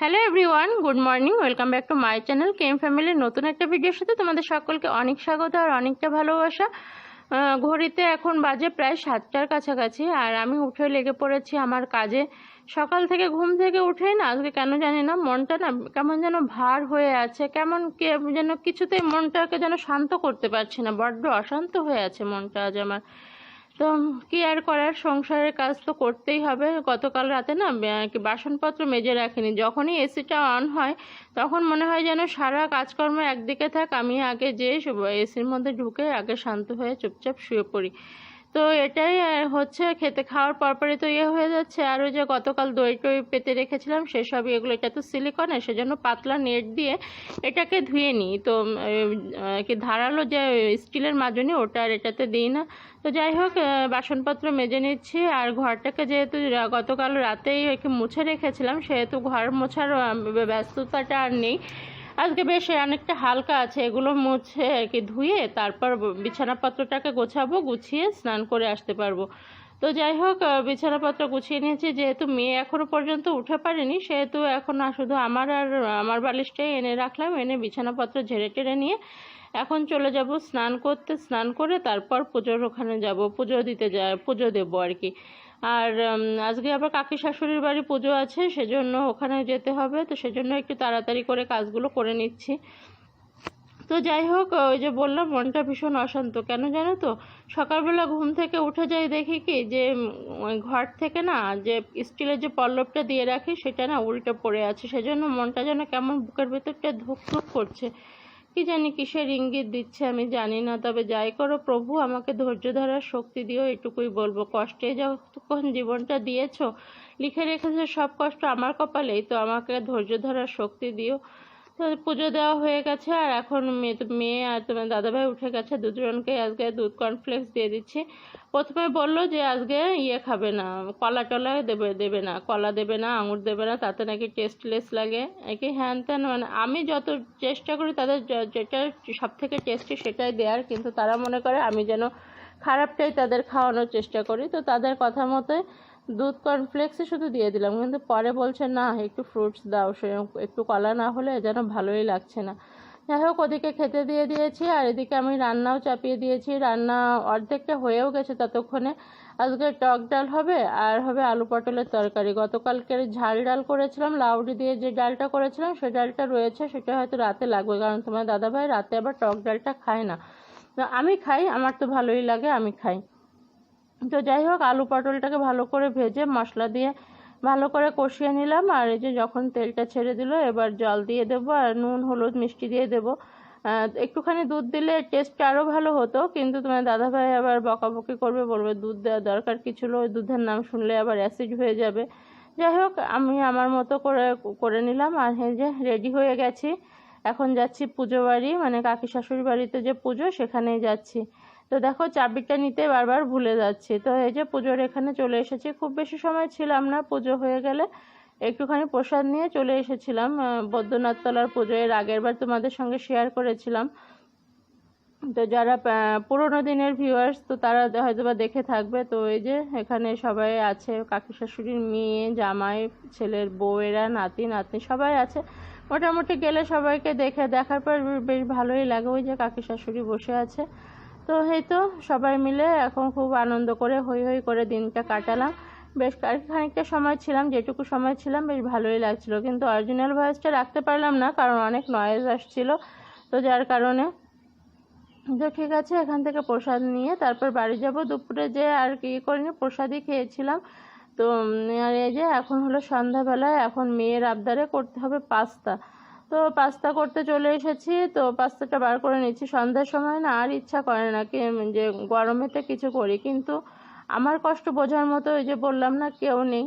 Hello everyone good morning welcome back to my channel কেম ফ্যামিলির নতুন একটা ভিডিওর সাথে তোমাদের সকলকে অনেক স্বাগত আর অনেকটা ভালোবাসা। ঘড়িতে এখন বাজে প্রায় সাতটার কাছাকাছি আর আমি উঠে লেগে পড়েছি আমার কাজে। সকাল থেকে ঘুম থেকে উঠেই না, আজকে কেন জানি না, মনটা না কেমন যেন ভার হয়ে আছে, কেমন কে যেন কিছুতেই মনটাকে যেন শান্ত করতে পারছি না, বড্ড অশান্ত হয়ে আছে মনটা আজ আমার। তো কি আর করার? সংসারের কাজ তো করতেই হবে। গতকাল রাতে না বাসনপত্র মেজে রাখিনি। যখনই এসিটা অন হয়, তখন মনে হয় যেন সারা কাজকর্ম একদিকে থাক, আমি আগে যেয়ে এসির মধ্যে ঢুকে আগে শান্ত হয়ে চুপচাপ শুয়ে পড়ি। তো এটাই হচ্ছে খেতে খাওয়ার পরপরই তো ইয়ে হয়ে যাচ্ছে। আর ওই যে গতকাল দই টই পেতে রেখেছিলাম সেসব এগুলো, এটা তো সিলিকনে সেজন্য পাতলা নেট দিয়ে এটাকে ধুয়ে নিই। তো কি ধারালো যে স্টিলের মাজনি, ওটা আর এটাতে দিই না। তো যাই হোক বাসনপত্র মেজে নিচ্ছি। আর ঘরটাকে যেহেতু গতকাল রাতেই মুছে রেখেছিলাম, সেহেতু ঘর মোছার ব্যস্ততাটা আর নেই। আজকে বেশ অনেকটা হালকা আছে, এগুলো মুছে আর কি ধুয়ে তারপর বিছানাপত্রটাকে গোছাবো, গুছিয়ে স্নান করে আসতে পারব। তো যাই হোক বিছানাপত্র গুছিয়ে নিয়েছি, যেহেতু মেয়ে এখনও পর্যন্ত উঠে পারেনি, সেহেতু এখন শুধু আমার আর আমার বালিশটাই এনে রাখলাম, এনে বিছানাপত্র ঝেড়ে টেড়ে নিয়ে এখন চলে যাব স্নান করতে, স্নান করে তারপর পুজোর ওখানে যাব, পুজো দিতে যা, পুজো দেবো আর কি। আর আজকে আবার কাকি শাশুড়ির বাড়ি পুজো আছে, সেজন্য ওখানে যেতে হবে, তো সেজন্য একটু তাড়াতাড়ি করে কাজগুলো করে নিচ্ছি। তো যাই হোক, ওই যে বললাম, মনটা ভীষণ অশান্ত। কেন জানো তো, সকালবেলা ঘুম থেকে উঠে যাই দেখি কি, যে ঘর থেকে না, যে, স্টিলের যে পল্লবটা দিয়ে রাখি, সেটা না উল্টে পড়ে আছে। সেজন্য মনটা যেন কেমন বুকের ভেতরটা ধুক করছে। কি জানি কিসের ইঙ্গিত দিচ্ছে আমি জানি না, তবে যাই করো প্রভু, আমাকে ধৈর্য ধরার শক্তি দিও, এটুকুই বলব। কষ্টে যখন জীবনটা দিয়েছ, লিখে রেখেছে সব কষ্ট আমার কপালেই, তো আমাকে ধৈর্য ধরার শক্তি দিও। তো পুজো দেওয়া হয়ে গেছে, আর এখন মেয়ে মেয়ে আর তোমার দাদাভাই উঠে গেছে, দুজনকে আজকে দুধ কর্নফ্লেক্স দিয়ে দিচ্ছি। প্রথমে বলল যে আজকে ইয়ে খাবে না, কলা টলা দেবে দেবে না, কলা দেবে না, আঙুর দেবে না, তাতে নাকি টেস্টলেস লাগে। একে হ্যান ত্যান মানে আমি যত চেষ্টা করি তাদের যেটা সব থেকে টেস্টি সেটাই দেওয়ার কিন্তু তারা মনে করে আমি যেন খারাপটাই তাদের খাওয়ানোর চেষ্টা করি। তো তাদের কথা মতোই দুধ কর্নফ্লেক্সই শুধু দিয়ে দিলাম, কিন্তু পরে বলছে, না, একটু ফ্রুটস দাও, সে একটু কলা না হলে যেন ভালোই লাগছে না। যাই হোক, ওদিকে খেতে দিয়ে দিয়েছি, আর এদিকে আমি রান্নাও চাপিয়ে দিয়েছি। রান্না অর্ধেকটা হয়েও গেছে ততক্ষণে। আজকে টক ডাল হবে, আর হবে আলু পটলের তরকারি। গতকালকে ঝাল ডাল করেছিলাম, লাউডি দিয়ে যে ডালটা করেছিলাম, সে ডালটা রয়েছে, সেটা হয়তো রাতে লাগবে, কারণ তোমার দাদাভাই রাতে আবার টক ডালটা খায় না। আমি খাই, আমার তো ভালোই লাগে, আমি খাই। তো যাই হোক, আলু পটলটাকে ভালো করে ভেজে মশলা দিয়ে ভালো করে কষিয়ে নিলাম। আর এই যে যখন তেলটা ছেড়ে দিল, এবার জল দিয়ে দেবো আর নুন, হলুদ, মিষ্টি দিয়ে দেবো। একটুখানি দুধ দিলে টেস্টটা আরও ভালো হতো, কিন্তু তোমার দাদাভাই আবার বকাবকি করবে, বলবে, দুধ দেওয়ার দরকার কি ছিল? ওই দুধের নাম শুনলে আবার অ্যাসিড হয়ে যাবে। যাই হোক, আমি আমার মতো করে করে নিলাম। আর এই যে রেডি হয়ে গেছি। এখন যাচ্ছি পুজো বাড়ি মানে কাকি শাশুড়ি বাড়িতে যে পুজো, সেখানেই যাচ্ছি। তো দেখো চাবিটা নিতে বারবার ভুলে যাচ্ছি। তো এই যে পুজোর এখানে চলে এসেছি। খুব বেশি সময় ছিলাম না পুজো হয়ে গেলে। একটুখানি প্রসাদ নিয়ে চলে এসেছিলাম। আহ, বৈদ্যনাথতলার পুজো। এর আগের বার তোমাদের সঙ্গে শেয়ার করেছিলাম। তো যারা পুরোনো দিনের ভিউয়ার্স তো তারা হয়তো বা দেখে থাকবে। তো এই যে এখানে সবাই আছে। কাকি শাশুড়ির মেয়ে জামাই ছেলের বউয়েরা নাতি নাতনি সবাই আছে। মোটামুটি গেলে সবাইকে দেখে দেখার পর বেশ ভালোই লাগে। ওই যে কাকি শাশুড়ি বসে আছে। তো এই তো সবাই মিলে এখন খুব আনন্দ করে হই হই করে দিনটা কাটালাম। বেশ খানিকটা সময় ছিলাম, যেটুকু সময় ছিলাম বেশ ভালোই লাগছিল। কিন্তু অরিজিনাল ভয়েসটা রাখতে পারলাম না, কারণ অনেক নয়েজ আসছিল। তো যার কারণে তো ঠিক আছে, এখান থেকে প্রসাদ নিয়ে তারপর বাড়ি যাব। দুপুরে যে আর কি করিনি, প্রসাদই খেয়েছিলাম। তো আর এই যে এখন হলো সন্ধ্যাবেলায়, এখন মেয়ের আবদারে করতে হবে পাস্তা। তো পাস্তা করতে চলে এসেছি, তো পাস্তাটা বার করে নিচ্ছি। সন্ধ্যার সময় না আর ইচ্ছা করে না যে গরমেতে কিছু করি। কিন্তু আমার কষ্ট বোঝার মতো ওই যে বললাম না কেউ নেই।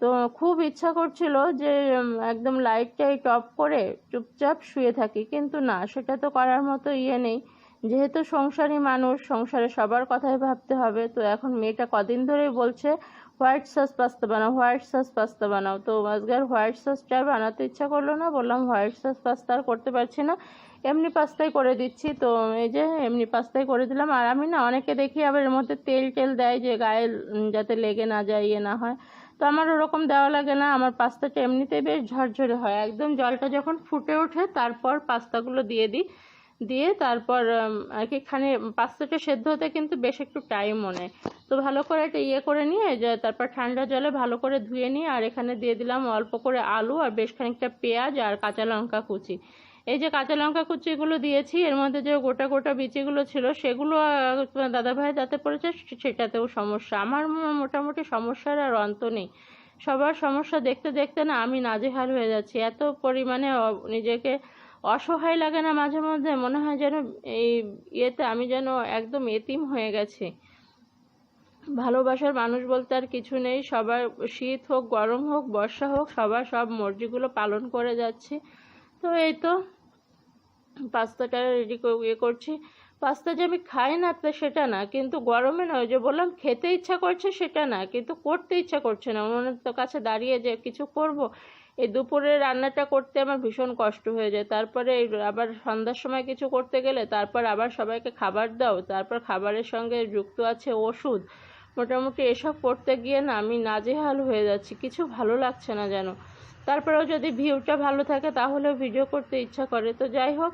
তো খুব ইচ্ছা করছিল যে একদম একদম লাইটটাই টপ করে চুপচাপ শুয়ে থাকি। কিন্তু না, সেটা তো করার মতো ইয়ে নেই। যেহেতু সংসারী মানুষ, সংসারে সবার কথাই ভাবতে হবে। তো এখন মেয়েটা কদিন ধরেই বলছে হোয়াইট সস পাস্তা বানাও, হোয়াইট সস পাস্তা বানাও। তো আজকে হোয়াইট সসটা বানাতে ইচ্ছা করল না, বললাম হোয়াইট সস পাস্তা আর করতে পারছি না। এমনি পাস্তাই করে দিচ্ছি, তো এই যে এমনি পাস্তাই করে দিলাম। আর আমি না অনেকে দেখি আবার এর মধ্যে তেল টেল দেয় যে গায়ে যাতে লেগে না যায় ইয়ে না হয়। তো আমার ওরকম দেওয়া লাগে না, আমার পাস্তাটা এমনিতেই বেশ ঝরঝরে হয়। একদম জলটা যখন ফুটে ওঠে, তারপর পাস্তাগুলো দিয়ে দিই। দিয়ে তারপর আর কি পাস্তাটা সেদ্ধ হতে কিন্তু বেশ একটু টাইমও নেয়। তো ভালো করে একটা ইয়ে করে নিয়ে, যে তারপর ঠান্ডা জলে ভালো করে ধুয়ে নিয়ে, আর এখানে দিয়ে দিলাম অল্প করে আলু আর বেশ খানিকটা পেঁয়াজ আর কাঁচা লঙ্কা কুচি। এই যে কাঁচা লঙ্কা কুচিগুলো দিয়েছি, এর মধ্যে যে গোটা গোটা বিচিগুলো ছিল, সেগুলো দাদা ভাই যাতে পড়েছে সেটাতেও সমস্যা। আমার মোটামুটি সমস্যার আর অন্ত নেই। সবার সমস্যা দেখতে দেখতে না আমি নাজেহাল হয়ে যাচ্ছি। এত পরিমাণে নিজেকে অসহায় লাগে না মাঝে মধ্যে। মনে হয় যেন এই ইয়েতে আমি যেন একদম এতিম হয়ে গেছি। ভালোবাসার মানুষ বলতে আর কিছু নেই। সবার শীত হোক, গরম হোক, বর্ষা হোক, সবার সব মর্জিগুলো পালন করে যাচ্ছি। তো এই তো পাস্তাটা রেডি ইয়ে করছি। পাস্তা যে আমি খাই না তো সেটা না, কিন্তু গরমে না, ওই যে বললাম, খেতে ইচ্ছা করছে সেটা না, কিন্তু করতে ইচ্ছা করছে না। উনুনের তো কাছে দাঁড়িয়ে যে কিছু করব এই দুপুরে রান্নাটা করতে আমার ভীষণ কষ্ট হয়ে যায়। তারপরে আবার সন্ধ্যার সময় কিছু করতে গেলে তারপর আবার সবাইকে খাবার দাও। তারপর খাবারের সঙ্গে যুক্ত আছে ওষুধ। মোটামুটি এসব করতে গিয়ে না আমি নাজেহাল হয়ে যাচ্ছি। কিছু ভালো লাগছে না যেন। তারপরেও যদি ভিউটা ভালো থাকে তাহলেও ভিডিও করতে ইচ্ছা করে। তো যাই হোক,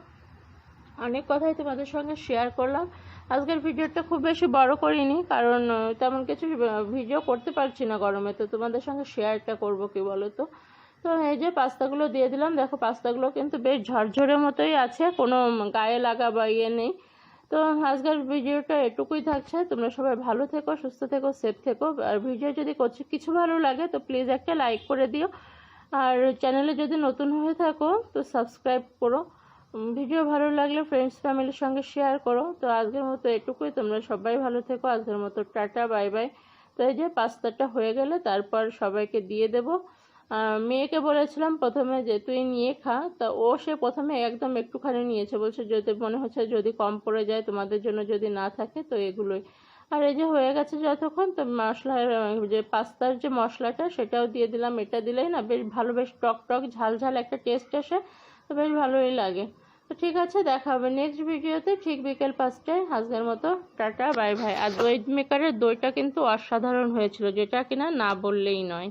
অনেক কথাই তোমাদের সঙ্গে শেয়ার করলাম। আজকের ভিডিওটা খুব বেশি বড় করিনি কারণ, তেমন কিছু ভিডিও করতে পারছি না গরমে। তো তোমাদের সঙ্গে শেয়ারটা করব কি বলো তো তো এই যে পাস্তাগুলো দিয়ে দিলাম, দেখো পাস্তাগুলো কিন্তু বেশ ঝরঝরে মতোই আছে, কোনো গায়ে লাগা বা ইয়ে নেই। তো আজকের ভিডিওটা এটুকুই থাকছে, তোমরা সবাই ভালো থেকো, সুস্থ থেকো সেফ থেকো। আর ভিডিও যদি কিছু ভালো লাগে তো প্লিজ একটা লাইক করে দিও। আর চ্যানেলে যদি নতুন হয়ে থাকো তো সাবস্ক্রাইব করো। ভিডিও ভালো লাগলে ফ্রেন্ডস ফ্যামিলির সঙ্গে শেয়ার করো। তো আজকের মতো এটুকুই, তোমরা সবাই ভালো থেকো, আজকের মতো টাটা বাই বাই তো এই যে পাস্তাটা হয়ে গেলে তারপর সবাইকে দিয়ে দেবো। মেয়েকে বলেছিলাম প্রথমে যে তুই নিয়ে খা। তা ও সে প্রথমে একদম একটুখানি নিয়েছে। বলছে, যদি মনে হচ্ছে যদি কম পড়ে যায়, তোমাদের জন্য যদি না থাকে, তো এগুলোই। আর এই যে হয়ে গেছে যতক্ষণ, তো মশলার যে পাস্তার যে মশলাটা, সেটাও দিয়ে দিলাম। এটা দিলেই না বেশ ভালো, বেশ টক টক, ঝাল ঝাল একটা টেস্ট আসে, তো বেশ ভালোই লাগে। তো ঠিক আছে, দেখা হবে নেক্সট ভিডিওতে ঠিক বিকেল পাঁচটায়। আজকের মতো টাটা, বাই ভাই আর দই মেকারের দইটা কিন্তু অসাধারণ হয়েছিল, যেটা কিনা না বললেই নয়।